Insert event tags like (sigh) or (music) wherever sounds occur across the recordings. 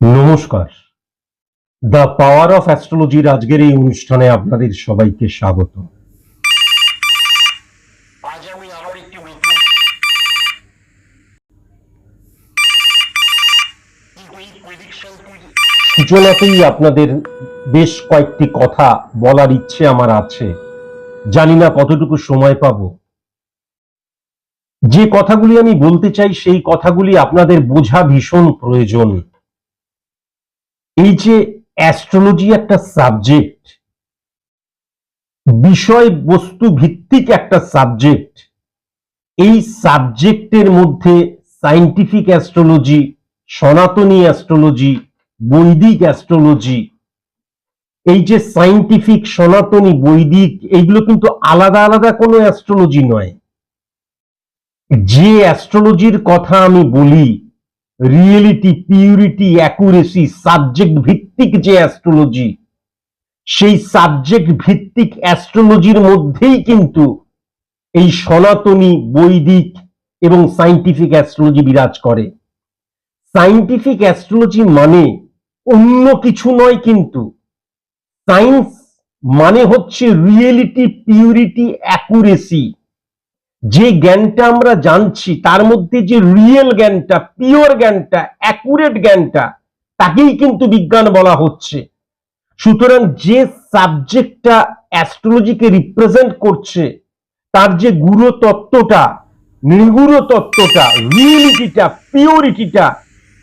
নমস্কার। The power of অ্যাস্ট্রোলজির আজকের এই অনুষ্ঠানে আপনাদের সবাইকে স্বাগত। আজ আমি আবার একটি নতুন এই প্রেডিকশন সূচনাতেই আপনাদের বেশ কয়েকটি কথা বলার ইচ্ছে আমার আছে। জানি না কতটুকু সময় পাবো। যে কথাগুলি আমি বলতে চাই সেই কথাগুলি আপনাদের বোঝা ভীষণ প্রয়োজন। এই যে অ্যাস্ট্রোলজি একটা সাবজেক্ট বিষয় বস্তু ভিত্তিক একটা সাবজেক্ট এই সাবজেক্টের মধ্যে সাইন্টিফিক অ্যাস্ট্রোলজি সনাতনী অ্যাস্ট্রোলজি বৈদিক অ্যাস্ট্রোলজি এই যে সাইন্টিফিক সনাতনী, বৈদিক, এইগুলো কিন্তু আলাদা আলাদা কোনো অ্যাস্ট্রোলজি নয়। যে অ্যাস্ট্রোলজির কথা আমি বলি রিয়েলিটি পিউরিটি অ্যাকুরেসি সাবজেক্ট ভিত্তিক যে অ্যাস্ট্রোলজি সেই সাবজেক্ট ভিত্তিক অ্যাস্ট্রোলজির মধ্যেই কিন্তু এই সনাতনী, বৈদিক এবং সাইন্টিফিক অ্যাস্ট্রোলজি বিরাজ করে। সাইন্টিফিক অ্যাস্ট্রোলজি মানে অন্য কিছু নয় কিন্তু সায়েন্স মানে হচ্ছে রিয়েলিটি পিউরিটি অ্যাকুরেসি যে জ্ঞানটা আমরা জানছি, তার মধ্যে যে রিয়েল জ্ঞানটা পিওর জ্ঞানটা অ্যাকুরেট জ্ঞানটা, তাকেই কিন্তু বিজ্ঞান বলা হচ্ছে। সুতরাং যে সাবজেক্টটা অ্যাস্ট্রোলজিকে রিপ্রেজেন্ট করছে, তার যে গুরু তত্ত্বটা নিগুড় তত্ত্বটা রিয়েলিটিটা পিওরিটিটা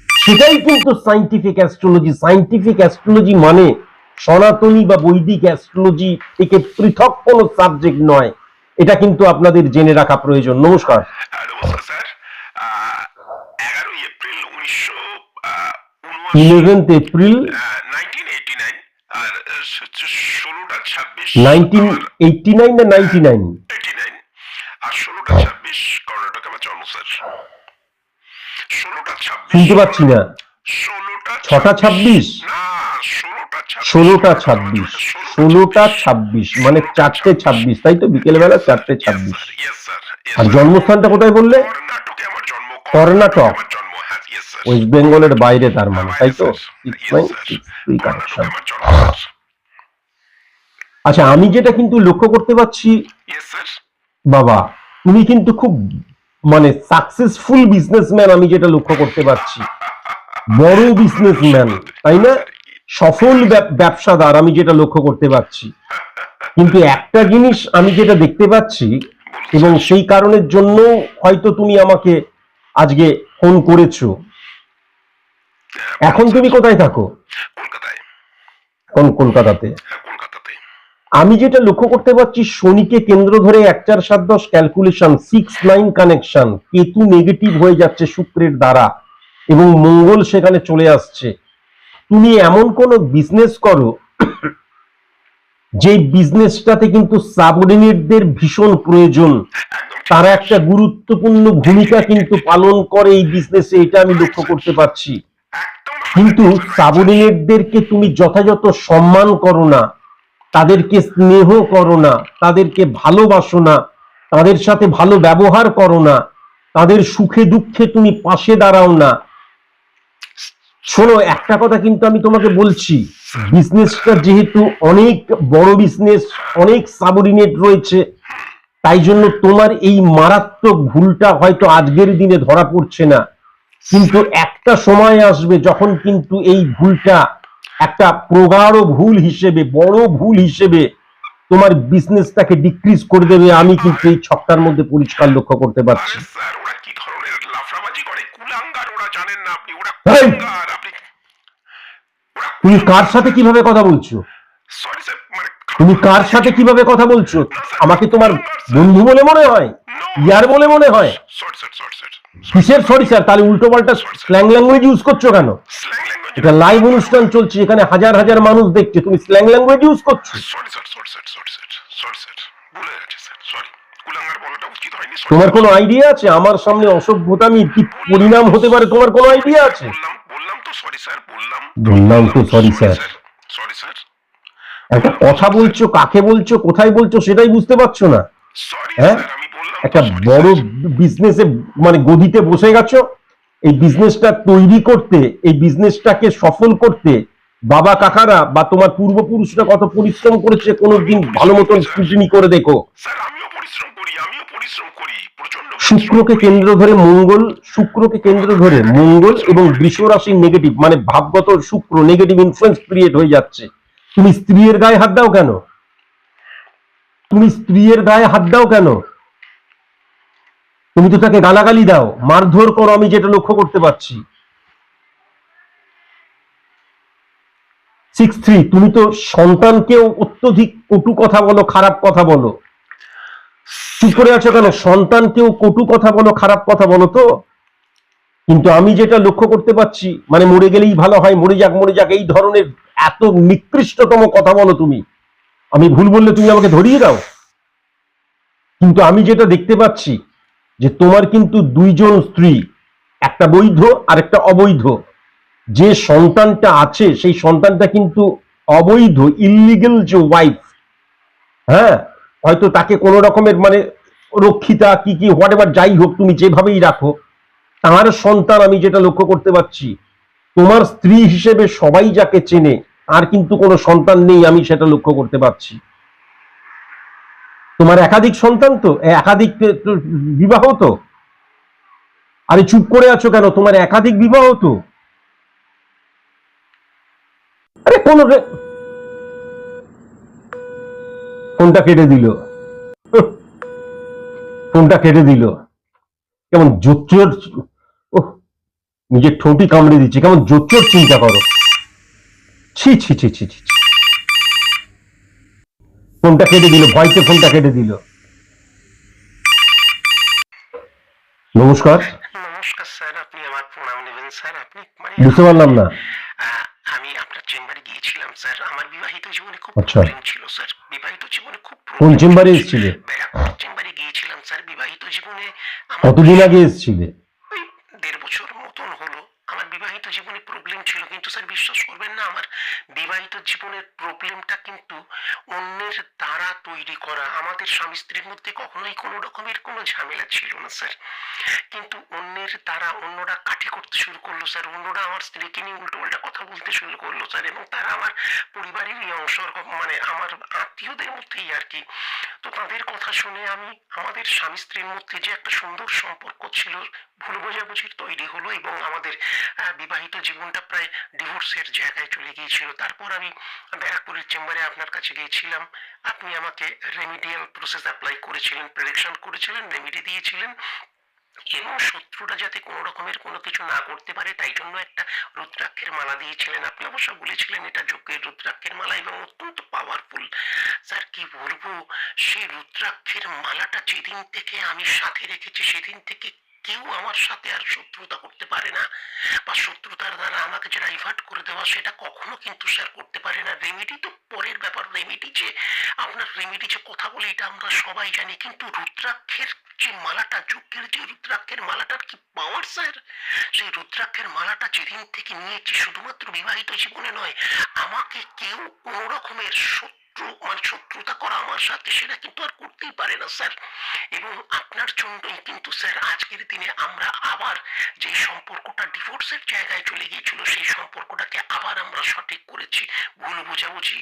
সেটাই কিন্তু সাইন্টিফিক অ্যাস্ট্রোলজি সাইন্টিফিক অ্যাস্ট্রোলজি মানে সনাতনী বা বৈদিক অ্যাস্ট্রোলজি থেকে পৃথক কোনো সাবজেক্ট নয়। এটা কিন্তু আপনাদের জেনে রাখা প্রয়োজন। নমস্কার। উনিশশো eleventh April nineteen eighty nine না নাইনটি ছাব্বিশ শুনতে পাচ্ছি না। ছটা ছাব্বিশ। ষোলোটা ছাব্বিশ। ষোলোটা ছাব্বিশ মানে চারটে ছাব্বিশ, তাই তো? বিকেলবেলা চারটে ছাব্বিশ। আর জন্মস্থানটা কোথায় বললে? কর্ণাটকে। ওয়েস্ট বেঙ্গলের বাইরে তার মানে তাই তো? আচ্ছা আমি যেটা কিন্তু লক্ষ্য করতে পারছি, বাবা, তুমি কিন্তু খুব মানে সাকসেসফুল বিজনেসম্যান আমি যেটা লক্ষ্য করতে পারছি। বড় বিজনেসম্যান তাই না? সফল ব্যব- ব্যবসাদার আমি যেটা লক্ষ্য করতে পারছি। কিন্তু একটা জিনিস আমি যেটা দেখতে পাচ্ছি এবং সেই কারণের জন্য হয়তো তুমি আমাকে আজকে ফোন করেছ। এখন তুমি কোথায় থাকো? কোন কলকাতাতে। হ্যাঁ কলকাতাতে। আমি যেটা লক্ষ্য করতে পারছি শনিকে কেন্দ্র ধরে এক চার সাত দশ calculation six nine connection Ketu negative হয়ে যাচ্ছে শুক্রের দ্বারা এবং মঙ্গল সেখানে চলে আসছে। তুমি এমন কোন বিজনেস করো যে বিজনেসটাতে কিন্তু সাবঅর্ডিনেটদের ভীষণ প্রয়োজন। তারা একটা গুরুত্বপূর্ণ ভূমিকা কিন্তু পালন করে এই বিজনেসে এটা আমি লক্ষ্য করতে পারছি। কিন্তু সাবঅর্ডিনেটদেরকে তুমি যথাযথ সম্মান করো না, তাদেরকে স্নেহ করো না, তাদেরকে ভালোবাসো না, তাদের সাথে ভালো ব্যবহার করো না, তাদের সুখে দুঃখে তুমি পাশে দাঁড়াও না শোনো একটা কথা কিন্তু আমি তোমাকে বলছি। বিজনেসটা যেহেতু অনেক বড় বিজনেস অনেক সাবঅর্ডিনেট রয়েছে তাই জন্য তোমার এই মারাত্মক ভুলটা হয়তো আজকের দিনে ধরা পড়ছে না। কিন্তু একটা সময় আসবে যখন কিন্তু এই ভুলটা একটা প্রগাঢ় ভুল হিসেবে বড় ভুল হিসেবে তোমার বিজনেসটাকে ডিক্রিজ করে দেবে আমি কিন্তু এই ছকটার মধ্যে পরিষ্কার লক্ষ্য করতে পারছি। জানেন না আপনি ওরা এই! কুলাঙ্গার আপনি ওরা তুমি কার সাথে কীভাবে কথা বলছো মানে তুমি কার সাথে কীভাবে কথা বলছো আমাকে তোমার বন্ধু বলে মনে হয় ইয়ার বলে মনে হয় কিসের সরি স্যার তাহলে উল্টো পাল্টা স্ল্যাং ল্যাঙ্গুয়েজ ইউজ করছ কেন এটা লাইভ অনুষ্ঠান চলছে এখানে হাজার হাজার মানুষ দেখছে তুমি স্ল্যাং ল্যাঙ্গুয়েজ ইউজ করছ তোমার কোনো আইডিয়া আছে আমার সামনে অসভ্যতামি কি পরিণাম হতে পারে তোমার কোনো আইডিয়া আছে বললাম তো সরি স্যার বললাম বললাম তো sorry, sir. সরি স্যার একটা কথা বলছো কাকে বলছো কোথায় বলছো সেটাই বুঝতে পারছ না হ্যাঁ? স্যার একটা বড়. বিজনেসে মানে গদিতে বসে গেছো এই বিজনেসটা তৈরি করতে এই বিজনেসটাকে সফল করতে বাবা কাকারা বা তোমার পূর্বপুরুষরা কত পরিশ্রম করেছে কোনোদিন ভালো মতন স্ক্রুটিনি করে দেখো স্যার আমিও পরিশ্রম শুক্রকে কেন্দ্র ধরে মঙ্গল, শুক্রকে কেন্দ্র ধরে মঙ্গল এবং বৃষ নেগেটিভ মানে ভাবগত শুক্র নেগেটিভ ইনফ্লুয়েন্স ক্রিয়েট হয়ে যাচ্ছে। তুমি স্ত্রীর গায়ে হাত দাও কেন? তুমি স্ত্রীর গায়ে হাত দাও কেন? তুমি তো তাকে গালাগালি দাও, মারধর করো, আমি যেটা লক্ষ্য করতে পারছি। সিক্স থ্রি তুমি তো সন্তানকেও অত্যধিক কটু কথা বলো, খারাপ কথা বলো। চুপ করে আছো কেন? সন্তানকেও কটু কথা বলো, খারাপ কথা বলো তো। কিন্তু আমি যেটা লক্ষ্য করতে পারছি মানে মরে গেলেই ভালো হয়, মরে যাক মরে যাক, এই ধরনের এত নিকৃষ্টতম কথা বলো তুমি। আমি ভুল বললে তুমি আমাকে ধরিয়ে দাও। কিন্তু আমি যেটা দেখতে পাচ্ছি, যে তোমার কিন্তু দুইজন স্ত্রী, একটা বৈধ আর একটা অবৈধ। যে সন্তানটা আছে, সেই সন্তানটা কিন্তু অবৈধ ইলিগেল যে ওয়াইফ হ্যাঁ? হয়তো তাকে কোনো রকমের মানে রক্ষিতা, কি কি হোয়াট এভার যাই হোক, তুমি যেভাবেই রাখো, তার সন্তান আমি যেটা লক্ষ্য করতে পারছি, তোমার স্ত্রী হিসেবে সবাই যাকে চেনে আর কিন্তু কোনো সন্তান নেই আমি সেটা লক্ষ্য করতে পারছি। তোমার একাধিক সন্তান তো একাধিক বিবাহ তো। আরে চুপ করে আছো কেন? তোমার একাধিক বিবাহ তো। আরে কোন ফোনটা কেটে দিল? ফোনটা কেটে দিল? কেমন জোচ্চোর ও নিজের ঠোঁটি কামড়ে দিচ্ছে কেমন জোচ্চোর চিন্তা করো। ছি ছি ছি ছি ছি। ফোনটা কেটে দিল? ভয়তে ফোনটা কেটে দিল? নমস্কার। নমস্কার স্যার আপনি আমার প্রণাম নেবেন স্যার আপনি বুঝতে পারলাম না। আমি আপনার চেম্বারে গিয়েছিলাম স্যার। আমার বিবাহিত জীবনে খুব আচ্ছা। প্রবলেম ছিল স্যার। বিবাহিত জীবনে খুব কোন চেম্বারে এসেছিলে? চেম্বারে গিয়েছিলাম স্যার। বিবাহিত জীবনে আমার কতদিন আগে এসেছিলে ওই দেড় বছর মতন হলো আমার বিবাহিত জীবনে প্রবলেম ছিল, কিন্তু স্যার বিশ্বাস করবেন না আমার, বিবাহিত জীবনের প্রবলেমটা কিন্তু অন্যের দ্বারা তৈরি করা। আমাদের স্বামী স্ত্রীর মধ্যে কখনোই কোনো রকমের কোনো ঝামেলা ছিল না স্যার কিন্তু অন্যের দ্বারা অন্যরা কাঠি করতে শুরু করল স্যার অন্যরা আমার স্ত্রীকে নিয়ে উল্টো পাল্টা কথা বলতে শুরু করল স্যার এবং তারা আমার পরিবারেরই অংশ মানে আমার আত্মীয়দের মধ্যেই আর কি। তো তাদের কথা শুনে আমি আমাদের স্বামী স্ত্রীর মধ্যে যে একটা সুন্দর সম্পর্ক ছিল, ভুল বোঝাবুঝির তৈরি হলো এবং আমাদের বিবাহিত জীবনটা প্রায় ডিভোর্সের জায়গায় চলে গিয়েছিল। তারপর আমি ব্যারাকপুরের চেম্বারে আপনার কাছে গিয়েছিলাম। আপনি আমাকে রেমিডিয়াল প্রসেস অ্যাপ্লাই করেছিলেন প্রেডিকশন করেছিলেন রেমিডি দিয়েছিলেন। এবং শত্রুরা যাতে কোনো রকমের কোনো কিছু না করতে পারে, তাই জন্য একটা রুদ্রাক্ষের মালা দিয়েছিলেন। আপনি অবশ্য বলেছিলেন এটা যজ্ঞের রুদ্রাক্ষের মালা এবং অত্যন্ত পাওয়ারফুল স্যার, কি বলব? সেই রুদ্রাক্ষের মালাটা যেদিন থেকে আমি সাথে রেখেছি, সেদিন থেকে কেউ আমার সাথে আর শত্রুতা করতে পারে না। বা শত্রুতার দ্বারা আমাকে যে ডাইভার্ট করে দেওয়া, সেটা কখনো কিন্তু স্যার করতে পারে না। রেমেডি তো পরের ব্যাপার। রেমেডি যে, আপনার রেমেডি যে কথা বলে, এটা আমরা সবাই জানি। কিন্তু রুদ্রাক্ষের যে মালাটা, যজ্ঞের যে রুদ্রাক্ষের মালাটার কি পাওয়ার স্যার সেই রুদ্রাক্ষের মালাটা যেদিন থেকে নিয়েছি, শুধুমাত্র বিবাহিত জীবনে নয়, আমাকে কেউ কোনো রকমের শত্রু মানে শত্রুতা করা আমার সাথে সেটা কিন্তু আর করতেই পারে না স্যার। এবং আপনার জন্যই কিন্তু স্যার আজকের দিনে আমরা আবার যে সম্পর্কটা ডিভোর্সের জায়গায় চলে গিয়েছিল সেই সম্পর্কটাকে আবার আমরা সঠিক করেছি। ভুল বোঝাবুঝি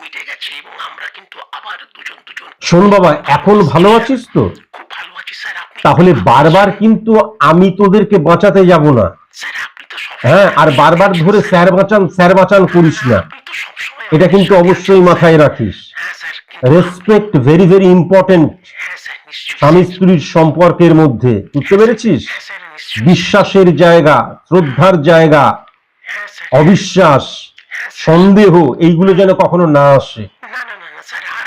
মিটে গেছে এবং আমরা কিন্তু আবার দুজন দুজন শোন বাবা এখন ভালো আছিস তো? খুব ভালো আছি স্যার। আপনি তাহলে বারবার কিন্তু আমি তোদেরকে বাঁচাতে যাব না। স্যার আপনি তো হ্যাঁ আর বারবার ধরে স্যার বাঁচান স্যার বাঁচান করিস না। আপনি তো সবসময় এটা কিন্তু অবশ্যই মাথায় রাখিস। রেসপেক্ট ভেরি ভেরি ইম্পর্টেন্ট স্বামী স্ত্রীর সম্পর্কের মধ্যে বুঝতে পেরেছিস? হ্যাঁ বিশ্বাসের জায়গা শ্রদ্ধার জায়গা হ্যাঁ অবিশ্বাস হ্যাঁ সন্দেহ এইগুলো যেন কখনো না আসে।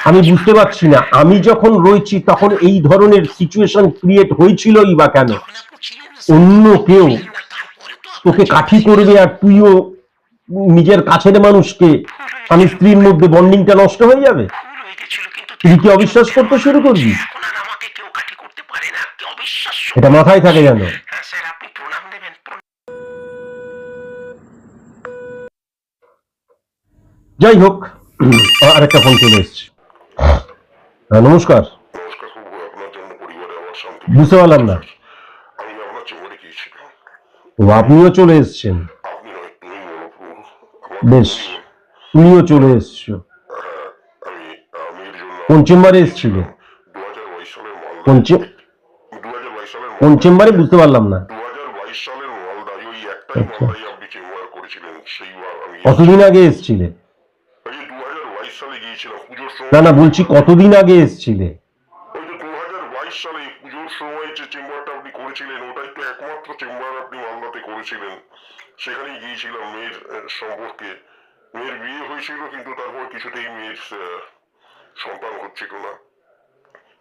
আমি বুঝতে পারছি না আমি যখন রয়েছি তখন এই ধরনের সিচুয়েশন ক্রিয়েট হয়েছিলই বা কেন। অন্য কেউ তোকে কাঠি করবে আর তুইও নিজের কাছের মানুষকে স্বামী স্ত্রীর মধ্যে বন্ডিংটা নষ্ট হয়ে যাবে? তুই কি অবিশ্বাস করতে শুরু করবি? এটা মাথায় থাকে যেন। হ্যাঁ যাই হোক আরেকটা ফোন চলে এসছে। হ্যাঁ, নমস্কার। বুঝতে পারলাম না। ও আপনিও চলে এসছেন। বেশ। তুমিও চলে এসছো। কোন চেম্বারে এসছিলে? কোন চেম্বারে? বুঝতে পারলাম না। আচ্ছা। কতদিন আগে এসছিলে? না না বলছি কতদিন আগে এসছিলে? সালে পুজোর সময় যে চেম্বারটা আপনি করেছিলেন ওটাই তো একমাত্র চেম্বার আপনি মালদাতে করেছিলেন। সেখানেই গিয়েছিলাম মেয়ের সম্পর্কে। মেয়ের বিয়ে হয়েছিল কিন্তু তারপর কিছুতেই মেয়ের সন্তান হচ্ছিল না।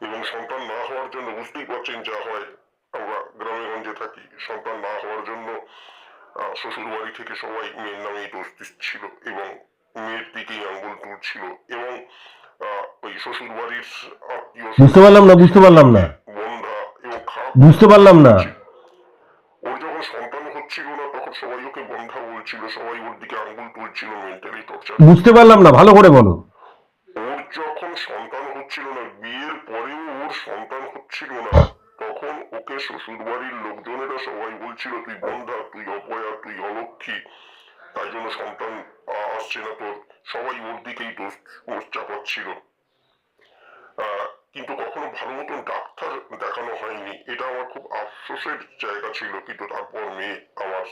এবং সন্তান না হওয়ার জন্য বুঝতেই পারছেন যা হয় আমরা গ্রামে গঞ্জে থাকি। সন্তান না হওয়ার জন্য শ্বশুর বাড়ি থেকে সবাই মেয়ের নামেই দোষ দিচ্ছিল এবং মেয়ের দিকেই আঙ্গুল তুলছিল এবং আহ, ওই শ্বশুর বাড়ির আত্মীয় বুঝতে পারলাম না বুঝতে পারলাম না। বন্ধা এবং বুঝতে পারলাম না। ওর যখন সন্তান হচ্ছিল না তখন সবাই ওকে বন্ধা বলছিল সবাই ওর দিকে বুঝতে পারলাম না, ভালো করে বলো। ওর যখন সন্তান হচ্ছিল না, বিয়ের পরেও ওর সন্তান হচ্ছিল না, তখন ওকে শ্বশুর বাড়ির লোকজনেরা সবাই বলছিল, তুই বন্ধা, তুই অপয়া, তুই অলক্ষী, তাই জন্য সন্তান আসছে না তোর। সবাই ওর দিকেই দোষ দোষ চাপাচ্ছিল। কিন্তু কখনো ভালো মতন ডাক্তার দেখানো হয়নি, এটা আমার খুব আফসোসের জায়গা ছিল, কিন্তু তারপর মেয়ে আমার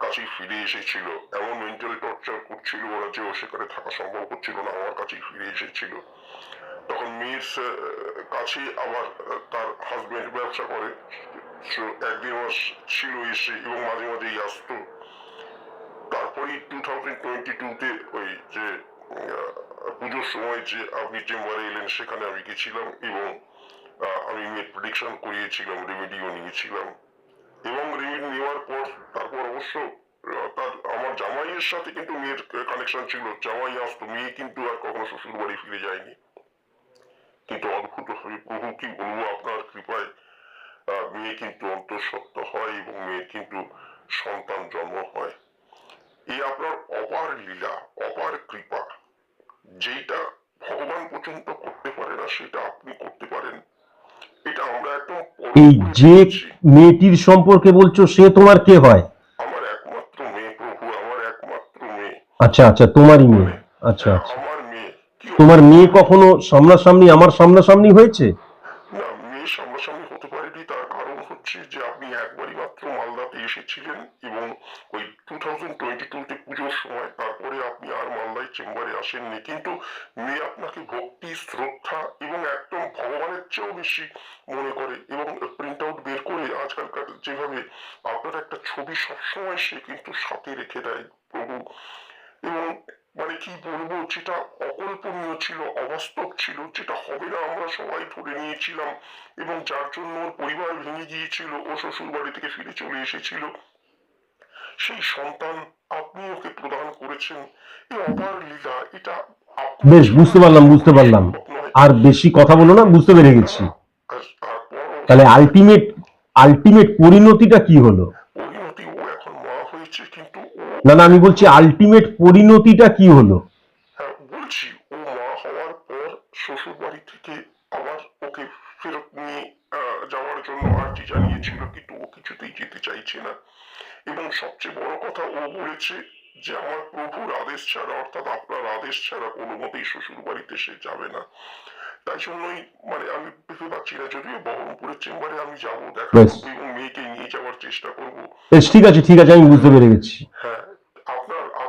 কাছে ফিরে এসেছিল। এমন মেন্টাল টর্চার করছিল ওরা যে ও সেখানে থাকা সম্ভব হচ্ছিল না আমার কাছেই ফিরে এসেছিল। তখন মেয়ের কাছে আবার তার হাজবেন্ড ব্যবসা করে। So, এক দেড় মাস ছিল এসে এবং মাঝে মাঝেই আসতো। তারপরে টু থাউজেন্ড টোয়েন্টি টুতে ওই যে পুজোর সময় যে আপনি চেম্বারে এলেন সেখানে আমি গেছিলাম এবং আমি মেয়ের প্রেডিকশন করিয়েছিলাম রেমেডিও নিয়েছিলাম। এবং রেমেডি নেওয়ার পর তারপর অবশ্য তার আমার জামাইয়ের সাথে কিন্তু মেয়ের কানেকশন ছিল। জামাই আসতো মেয়ে কিন্তু আর কখনো শ্বশুর বাড়ি ফিরে যায়নি। কিন্তু অদ্ভুত ভাবে প্রভু কি বলব আপনার কৃপায় মেয়ে কিন্তু অন্তঃসত্ত্ব হয় এবং মেয়ের কিন্তু সন্তান জন্ম হয়। এই আপনার অপার লীলা অপার কৃপা যেটা ভগবান পর্যন্ত করতে পারে না সেটা আপনি করতে পারেন। এটা আমরা একদম এই যে মেয়েটির সম্পর্কে বলছো সে তোমার কে হয় আমার একমাত্র মেয়ে প্রভু আমার একমাত্র মেয়ে আচ্ছা আচ্ছা তোমারই মেয়ে। আচ্ছা আচ্ছা। তোমার মেয়ে কখনো সামনাসামনি, আমার সামনাসামনি হয়েছে? হতে তার কারণ হচ্ছে যে আপনি একবারই মাত্র মালদাতে এসেছিলেন এবং ওই সময়, তারপরে আপনি আর মালদায় চেম্বারে আসেননি। কিন্তু মেয়ে আপনাকে ভক্তি, শ্রদ্ধা এবং একদম ভগবানের চেয়েও বেশি মনে করে এবং প্রিন্ট আউট বের করে আজকালকার যেভাবে আপনার একটা ছবি সবসময় সে কিন্তু সাথে রেখে দেয়। প্রভু এবং মানে কি বলব যেটা অকল্পনীয় ছিল অবাস্তব ছিল যেটা হবে না আমরা সবাই ধরে নিয়েছিলাম এবং যার জন্য ওর পরিবার ভেঙে গিয়েছিল ও শ্বশুর বাড়ি থেকে ফিরে চলে এসেছিল। সেই সন্তান আপনি ওকে প্রদান করেছেন এই অপার লীলা এটা বেশ বুঝতে পারলাম বুঝতে পারলাম। আর বেশি কথা বলো না বুঝতে পেরে গেছি। তাহলে আলটিমেট আলটিমেট পরিণতিটা কি হলো পরিণতি ও এখন মা হয়েছে কিন্তু ও না না আমি বলছি আলটিমেট পরিণতিটা কি হলো? হ্যাঁ বলছি ও মা হওয়ার পর শ্বশুর বাড়ি থেকে আবার ওকে ফেরত নিয়ে যাওয়ার জন্য আর্জি জানিয়েছিল কিন্তু ও কিছুতেই যেতে চাইছে না। এবং সবচেয়ে বড় কথা ও বলেছে যে আমার প্রভুর আদেশ ছাড়া অর্থাৎ আপনার আদেশ ছাড়া কোনো মতেই শ্বশুর বাড়িতে সে যাবে না। তাই জন্যই মানে আমি ভেবে পাচ্ছি না যদিও বহরমপুরের চেম্বারে আমি যাব দেখা। করব এবং মেয়েকে নিয়ে যাওয়ার চেষ্টা করব। ঠিক আছে ঠিক আছে আমি বুঝতে পেরে গেছি। হ্যাঁ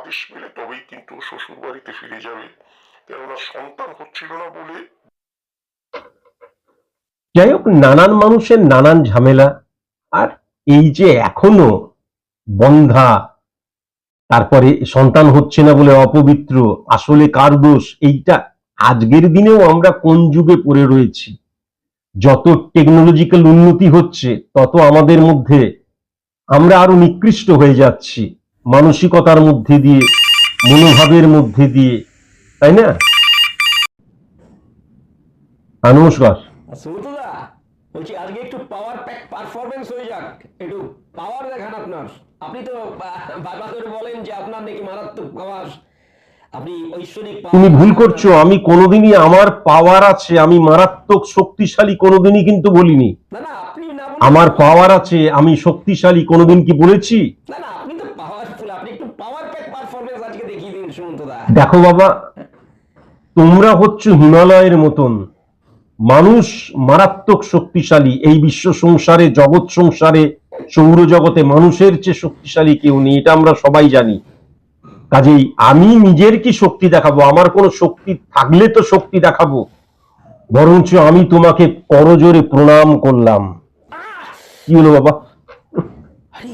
আদেশ পেলে তবেই কিন্তু শ্বশুর বাড়িতে ফিরে যাবে। কেননা সন্তান হচ্ছিল না বলে। যাই হোক, নানান মানুষের নানান ঝামেলা। আর এই যে এখনও বন্ধা, তারপরে সন্তান হচ্ছে না বলে অপবিত্র, আসলে কার দোষ? এইটা আজকের দিনেও আমরা কোন যুগে পড়ে রয়েছি? যত টেকনোলজিক্যাল উন্নতি হচ্ছে, তত আমাদের মধ্যে আমরা আরও নিকৃষ্ট হয়ে যাচ্ছি। মানসিকতার মধ্যে দিয়ে মনোভাবের মধ্যে দিয়ে তাই না? হ্যাঁ, নমস্কার। বলছি আজকে একটু পাওয়ার প্যাক পারফরমেন্স হয়ে যাক। একটু পাওয়ার দেখান আপনার। আপনি তো বারবার করে বলেন যে আপনার নাকি মারাত্মক পাওয়ার আপনি ঐশ্বরিক তুমি ভুল করছ আমি কোনোদিনই আমার পাওয়ার আছে আমি মারাত্মক শক্তিশালী কোনোদিনই কিন্তু বলিনি। না না আপনি না আমার পাওয়ার আছে আমি শক্তিশালী কোনোদিন কি বলেছি? না না আপনি তো পাওয়ারফুল আপনি একটু পাওয়ার প্যাক পারফরমেন্স আজকে দেখিয়ে দিন সুমন্ত দা দেখো বাবা, তোমরা হচ্ছ হিমালয়ের মতন। মানুষ মারাত্মক শক্তিশালী। এই বিশ্ব সংসারে, জগৎ সংসারে সৌরজগতে মানুষের চেয়ে শক্তিশালী কেউ নেই, এটা আমরা সবাই জানি। কাজেই আমি নিজের কি শক্তি দেখাবো? আমার কোনো শক্তি থাকলে তো শক্তি দেখাবো। বরঞ্চ আমি তোমাকে করজোরে প্রণাম করলাম। কি হলো বাবা আরে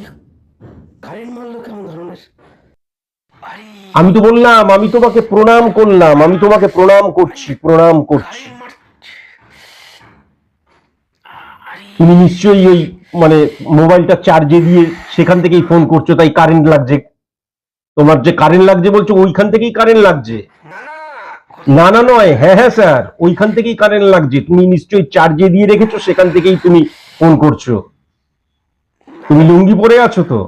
কারেন্ট মারলো কেমন ধরনের আরে আমি তো বললাম, আমি তোমাকে প্রণাম করলাম, আমি তোমাকে প্রণাম করছি প্রণাম করছি। তুমি নিশ্চয়ই ওই মানে মোবাইলটা চার্জে দিয়ে সেখান থেকেই ফোন করছ, তাই কারেন্ট লাগছে। তোমার যে কারেন্ট লাগছে বলছো, ওইখান থেকেই কারেন্ট লাগছে। না না, নয় হ্যাঁ হ্যাঁ স্যার ওইখান থেকেই কারেন্ট লাগছে। তুমি নিশ্চয়ই চার্জে দিয়ে রেখেছো, সেখান থেকেই তুমি ফোন করছ। তুমি লুঙ্গি পরে আছো তো,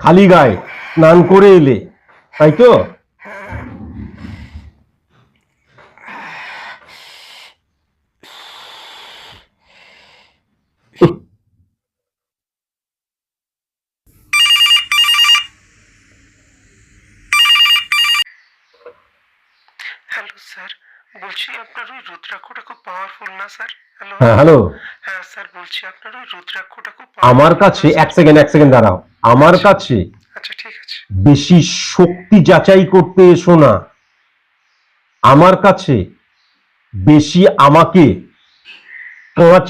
খালি গায়ে, স্নান করে এলে। তাই তো? হ্যালো স্যার বলছি আপনার ওই রুদ্রাক্ষটা খুব পাওয়ারফুল না স্যার হ্যালো হ্যাঁ হ্যালো হ্যাঁ স্যার বলছি আপনার ওই রুদ্রাক্ষটা খুব আমার কাছে? এক সেকেন্ড এক সেকেন্ড দাঁড়াও। আমার কাছে আচ্ছা ঠিক আছে। বেশি শক্তি যাচাই করতে এসো না। আমার কাছে বেশি আমাকে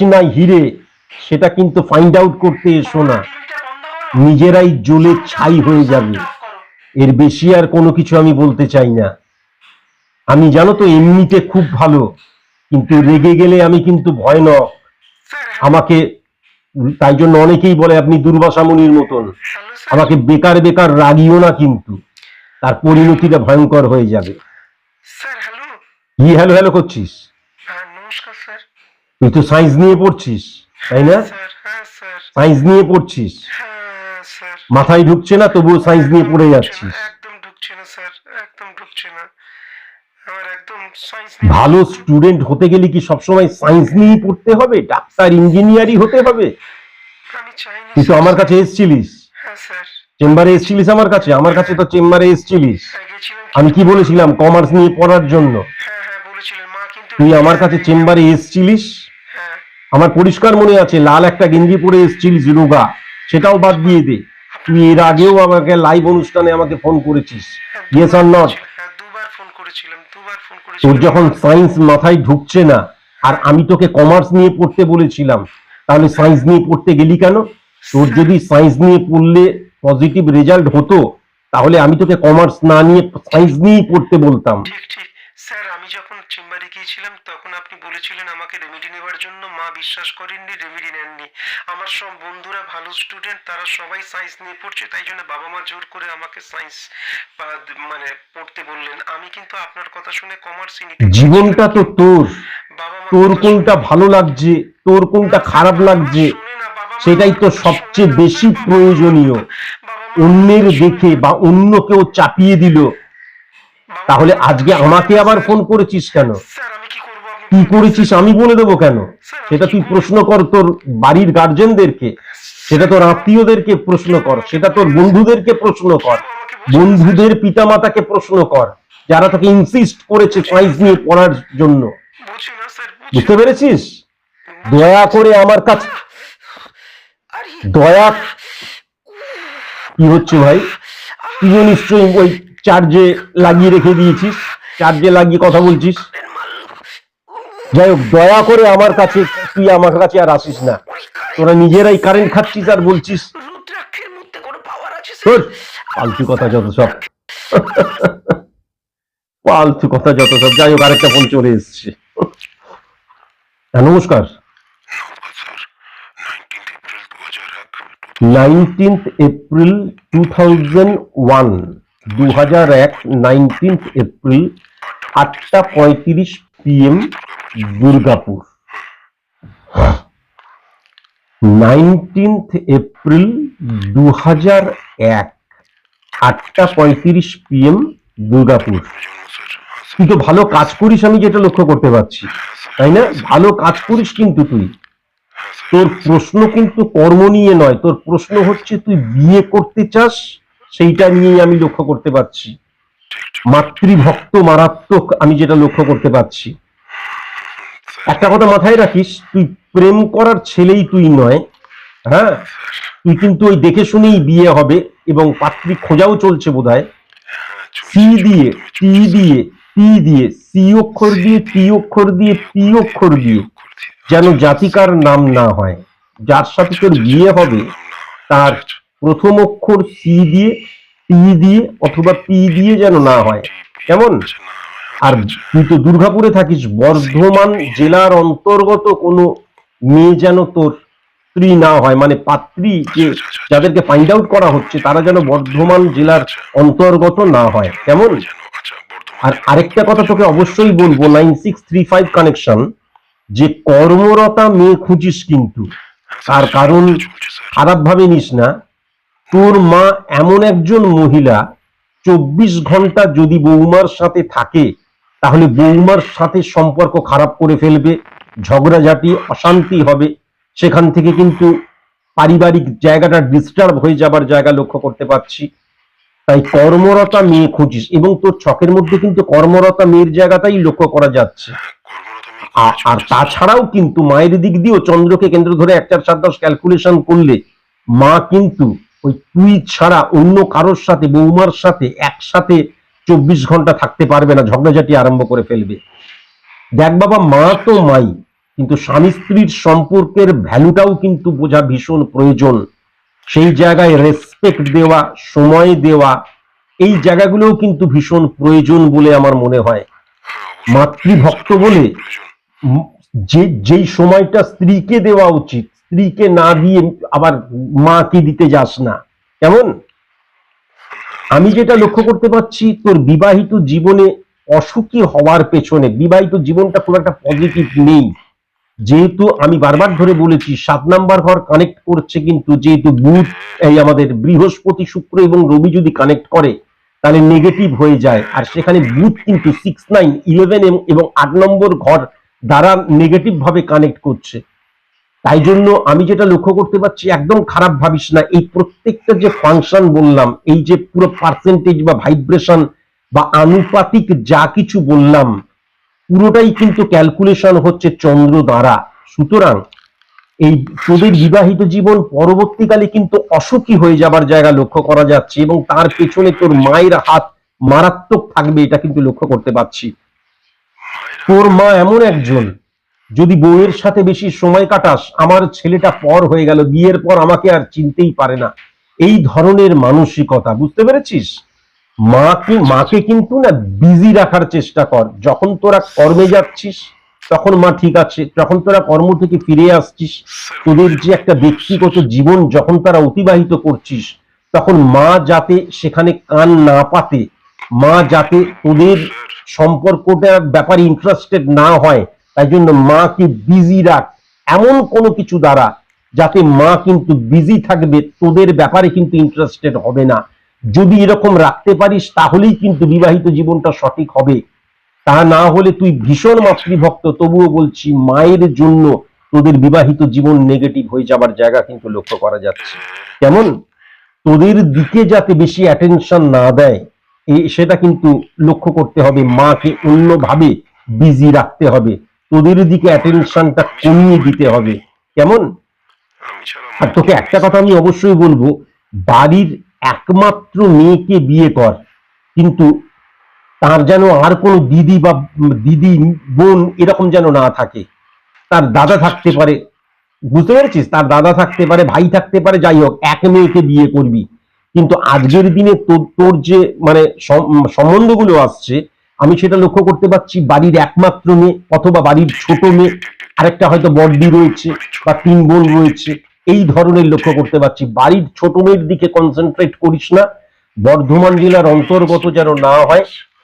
না হিরে সেটা কিন্তু ফাইন্ড আউট করতে এসো না। নিজেরাই জ্বলে ছাই হয়ে যাবে। এর বেশি আর কোনো কিছু আমি বলতে চাই না। আমি জানো তো এমনিতে খুব ভালো কিন্তু রেগে গেলে আমি কিন্তু ভয়ানক। স্যার আমাকে তাই জন্য অনেকেই বলে আপনি দুর্বাসা মুনির মতন। আমাকে বেকার বেকার রাগিও না কিন্তু। তার পরিণতিটা ভয়ঙ্কর হয়ে যাবে। হ্যালো? কি হ্যালো হ্যালো করছিস? হ্যাঁ তুই তো সায়েন্স নিয়ে পড়ছিস তাই না? স্যার হ্যাঁ সায়েন্স নিয়ে পড়ছিস? হ্যাঁ মাথায় ঢুকছে না তবুও সায়েন্স নিয়ে পড়ে যাচ্ছিস। একদম ঢুকছে না স্যার একদম ঢুকছে না। ভালো স্টুডেন্ট হতে গেলে কি সবসময় সায়েন্স নিয়েই পড়তে হবে? ডাক্তার ইঞ্জিনিয়ারই হতে হবে? তুই তো আমার কাছে এসেছিলিস। হ্যাঁ চেম্বারে এসেছিলিস আমার কাছে? আমার কাছে তো চেম্বারে এসেছিলিস। হ্যাঁ আমি কি বলেছিলাম কমার্স নিয়ে পড়ার জন্য? হ্যাঁ তুই আমার কাছে চেম্বারে এসেছিলিস? আমার পরিষ্কার মনে আছে লাল একটা গেঞ্জি পরে এসেছিলিস রোগা। সেটাও বাদ দিয়ে দে। তুই এর আগেও আমাকে লাইভ অনুষ্ঠানে আমাকে ফোন করেছিস। ইয়েস আর নট হ্যাঁ দুবার ফোন করেছিলাম দুবার ফোন তোর যখন সায়েন্স মাথায় ঢুকছে না আর আমি তোকে কমার্স নিয়ে পড়তে বলেছিলাম তাহলে সায়েন্স নিয়ে পড়তে গেলি কেন? তোর যদি সায়েন্স নিয়ে পড়লে পজিটিভ রেজাল্ট হতো তাহলে আমি তোকে কমার্স না নিয়ে সায়েন্স নিয়েই পড়তে বলতাম। ঠিক ঠিক। স্যার আমি যখন গিয়েছিলাম তখন আপনি বলেছিলেন আমাকে রেমেডি নেবার জন্য মা বিশ্বাস করেননি রেমেডি নেননি। আমার সব বন্ধুরা ভালো স্টুডেন্ট তারা সবাই সায়েন্স নিয়ে পড়ছে তাই জন্য বাবা মা জোর করে আমাকে সায়েন্স মানে পড়তে বললেন। আমি কিন্তু আপনার কথা শুনে কমার্সই নিতে জীবনটা তো তোর। তোর কোনটা ভালো লাগছে তোর কোনটা খারাপ লাগছে সেটাই তো সবচেয়ে বেশি প্রয়োজনীয়। বাবা অন্যের দেখে বা অন্য কেউ চাপিয়ে দিল। তাহলে আজকে আমাকে আবার ফোন করেছিস কেন? কি করেছিস? আমি বলে দেবো কেন? সেটা তুই প্রশ্ন কর তোর বাড়ির গার্জেনদেরকে সেটা তোর আত্মীয়দেরকে প্রশ্ন কর। সেটা তোর বন্ধুদেরকে প্রশ্ন কর। বন্ধুদের পিতামাতাকে প্রশ্ন কর। যারা তোকে ইনসিস্ট করেছে সায়েন্স নিয়ে পড়ার জন্য। বুঝতে পেরেছিস? দয়া করে আমার কাছে দয়া কি হচ্ছে ভাই? তুইও নিশ্চয়ই ওই চার্জে লাগিয়ে রেখে দিয়েছিস চার্জে লাগিয়ে কথা বলছিস। যাই হোক দয়া করে আমার কাছে তুই আমার কাছে আর আসিস না। তোরা নিজেরাই কারেন্ট খাচ্ছিস আর বলছিস। ফালতু কথা যত সব। (laughs) ফালতু কথা যত সব। যাই হোক আরেকটা ফোন চলে এসছে। হ্যাঁ নমস্কার। Nineteenth April two thousand one দু হাজার এক নাইনটিন্থ এপ্রিল আটটা পঁয়ত্রিশ পিএম দুর্গাপুর। নাইনটিন্থ এপ্রিল দু হাজার এক, আটটা পঁয়ত্রিশ পিএম দুর্গাপুর। তুই তো ভালো কাজ করিস আমি যেটা লক্ষ্য করতে পারছি। তাই না? ভালো কাজ করিস কিন্তু তুই। তোর প্রশ্ন কিন্তু কর্ম নিয়ে নয়, তোর প্রশ্ন হচ্ছে তুই বিয়ে করতে চাস সেইটা নিয়েই আমি লক্ষ্য করতে পারছি। মাতৃভক্ত মারাত্মক আমি যেটা লক্ষ্য করতে পারছি। একটা কথা মাথায় রাখিস, তুই প্রেম করার ছেলেই তুই নয় হ্যাঁ? তুই কিন্তু ওই দেখে শুনেই বিয়ে হবে এবং পাত্রী খোঁজাও চলছে বোধহয়। সি দিয়ে, টি দিয়ে পি দিয়ে, সি অক্ষর দিয়ে, টি অক্ষর দিয়ে পি অক্ষর দিয়ে যেন জাতিকার নাম না হয়। যার সাথে তোর বিয়ে হবে, তার প্রথম অক্ষর সি দিয়ে টি দিয়ে অথবা পি দিয়ে যেন না হয়। কেমন? আর তুই তো দুর্গাপুরে থাকিস, বর্ধমান জেলার অন্তর্গত কোনো মেয়ে যেন তোর স্ত্রী না হয় মানে পাত্রী যে যাদেরকে ফাইন্ড আউট করা হচ্ছে, তারা যেন বর্ধমান জেলার অন্তর্গত না হয়। কেমন? আর আরেকটা কথা তোকে অবশ্যই বলব nine six three five connection যে কর্মরতা মেয়ে খুঁজিস কিন্তু, তার কারণ খারাপ ভাবে নিস না। তোর মা এমন একজন মহিলা, চব্বিশ ঘণ্টা যদি বৌমার সাথে থাকে, তাহলে বৌমার সাথে সম্পর্ক খারাপ করে ফেলবে, ঝগড়াঝাটি, অশান্তি হবে। সেখান থেকে কিন্তু পারিবারিক জায়গাটা ডিস্টার্ব হয়ে যাবার জায়গা লক্ষ্য করতে পারছি। তাই কর্মরতা মেয়ে খুঁজিস এবং তোর ছকের মধ্যে কিন্তু কর্মরতা মেয়ের জায়গাটাই লক্ষ্য করা যাচ্ছে। আর তাছাড়াও কিন্তু মায়ের দিক দিয়েও চন্দ্রকে কেন্দ্র ধরে এক চার সাত দশ ক্যালকুলেশন করলে মা কিন্তু ওই তুই ছাড়া অন্য কারোর সাথে, বৌমার সাথে একসাথে চব্বিশ ঘণ্টা থাকতে পারবে না, ঝগড়াঝাটি আরম্ভ করে ফেলবে। দেখ বাবা, মা তো মাই, কিন্তু স্বামী স্ত্রীর সম্পর্কের ভ্যালুটাও কিন্তু বোঝা ভীষণ প্রয়োজন। সেই জায়গায় রেসপেক্ট দেওয়া, সময় দেওয়া, এই জায়গাগুলোও কিন্তু ভীষণ প্রয়োজন বলে আমার মনে হয়। মাতৃভক্ত বলে যে, যেই সময়টা স্ত্রীকে দেওয়া উচিত স্ত্রীকে না দিয়ে আবার মাকে দিতে যাস না। কেমন? আমি যেটা লক্ষ্য করতে পারছি, তোর বিবাহিত জীবনে অসুখী হওয়ার পেছনে, বিবাহিত জীবনটা খুব একটা পজিটিভ নেই। যেহেতু আমি বারবার ধরে বলেছি, সাত নাম্বার ঘর কানেক্ট করছে কিন্তু যেহেতু বুধ, এই আমাদের বৃহস্পতি, শুক্র এবং রবি যদি কানেক্ট করে, তাহলে নেগেটিভ হয়ে যায়। আর সেখানে বুধ কিন্তু সিক্স নাইন ইলেভেন এবং আট নম্বর ঘর দ্বারা নেগেটিভ ভাবে কানেক্ট করছে। তাই জন্য আমি যেটা লক্ষ্য করতে পারছি, একদম খারাপ ভাবিস না, এই প্রত্যেকটা যে ফাংশন বললাম, এই যে পুরো পার্সেন্টেজ বা ভাইব্রেশন বা আনুপাতিক যা কিছু বললাম, পুরোটাই কিন্তু ক্যালকুলেশন হচ্ছে চন্দ্র দ্বারা। সুতরাং এই তোদের বিবাহিত জীবন পরবর্তীকালে কিন্তু অসুখী হয়ে যাবার জায়গা লক্ষ্য করা যাচ্ছে এবং তার পেছনে তোর মায়ের হাত মারাত্মক থাকবে, এটা কিন্তু লক্ষ্য করতে পারছি। তোর মা এমন একজন যদি বউয়ের সাথে বেশি সময় কাটাস, আমার ছেলেটা পর হয়ে গেল, বিয়ের পর আমাকে আর চিনতেই পারে না। এই ধরনের মানসিকতা, বুঝতে পেরেছিস? মাকে মাকে কিন্তু না বিজি রাখার চেষ্টা কর। যখন তোরা কর্মে যাচ্ছিস, তখন মা ঠিক আছে। যখন তোরা কর্ম থেকে ফিরে আসছিস, তোদের যে একটা ব্যক্তিগত জীবন যখন তারা অতিবাহিত করছিস, তখন মা যাতে সেখানে কান না পাতে, মা যাতে তোদের সম্পর্কটার ব্যাপারে ইন্টারেস্টেড না হয় তাই জন্য মাকে বিজি রাখ। এমন কোনো কিছু দ্বারা যাতে মা কিন্তু বিজি থাকবে, তোদের ব্যাপারে কিন্তু ইন্টারেস্টেড হবে না। যদি এরকম রাখতে পারিস, তাহলেই কিন্তু বিবাহিত জীবনটা সঠিক হবে। তা না হলে তুই ভীষণ মাতৃভক্ত, তবুও বলছি মায়ের জন্য তোদের বিবাহিত জীবন নেগেটিভ হয়ে যাবার জায়গা কিন্তু লক্ষ্য করা যাচ্ছে। কেমন? তোদের দিকে যাতে বেশি অ্যাটেনশন না দেয় সেটা কিন্তু লক্ষ্য করতে হবে। মাকে অন্যভাবে বিজি রাখতে হবে। তোদের দিকে অ্যাটেনশনটা কমিয়ে দিতে হবে। কেমন? আর তোকে একটা কথা আমি অবশ্যই বলব বাড়ির একমাত্র মেয়েকে বিয়ে কর কিন্তু তার যেন আর কোনো দিদি বা দিদি বোন এরকম যেন না থাকে। তার দাদা থাকতে পারে বুঝতে পেরেছিস? তার দাদা থাকতে পারে ভাই থাকতে পারে যাই হোক এক মেয়েকে বিয়ে করবি। কিন্তু আজকের দিনে তোর তোর যে মানে সম- সম্বন্ধগুলো আসছে আমি সেটা লক্ষ্য করতে পারছি বাড়ির একমাত্র মেয়ে অথবা বাড়ির ছোট মেয়ে। আরেকটা হয়তো বড্ডি রয়েছে বা তিন বোন রয়েছে। এই ধরনের লক্ষ্য করতে পারছি। বাড়ির ছোট মেয়ের দিকে কনসেন্ট্রেট করিস না। বর্ধমান জেলার অন্তর্গত যেন না হয়,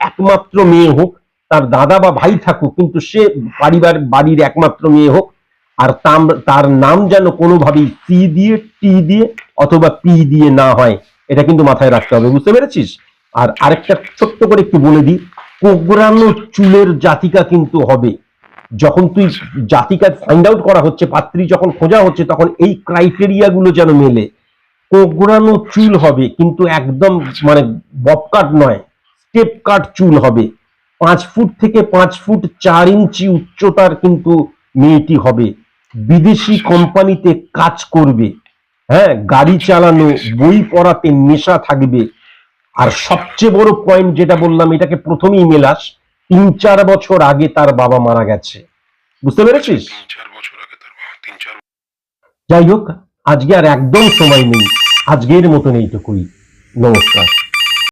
একমাত্র মেয়ে হোক, তার দাদা বা ভাই থাকুক, কিন্তু সে পরিবার বাড়ির একমাত্র মেয়ে হোক। আর তার নাম যেন কোনোভাবেই সি দিয়ে টি দিয়ে অথবা পি দিয়ে না হয়, এটা কিন্তু মাথায় রাখতে হবে। বুঝতে পেরেছিস? আর আরেকটা ছোট্ট করে একটু বলে দিই কোগরানো চুলের জাতিকা কিন্তু হবে। যখন তুই জাতিকার ফাইন্ড আউট করা হচ্ছে, পাত্রী যখন খোঁজা হচ্ছে, তখন এই ক্রাইটেরিয়া গুলো যেন মেলে। কোগড়ানো চুল হবে, কিন্তু একদম মানে বব কাট নয় স্টেপ কাট চুল হবে। পাঁচ ফুট থেকে পাঁচ ফুট চার ইঞ্চি উচ্চতার কিন্তু মেয়েটি হবে। বিদেশি কোম্পানিতে কাজ করবে। হ্যাঁ গাড়ি চালানো, বই পড়াতে নেশা থাকবে। আর সবচেয়ে বড় পয়েন্ট যেটা বললাম এটাকে প্রথমেই মেলাস তিন চার বছর আগে তার বাবা মারা গেছে। বুঝতে পেরেছিস? যাই হোক আজকে আর একদম সময় নেই। আজকের মতন এইটুকুই। নমস্কার।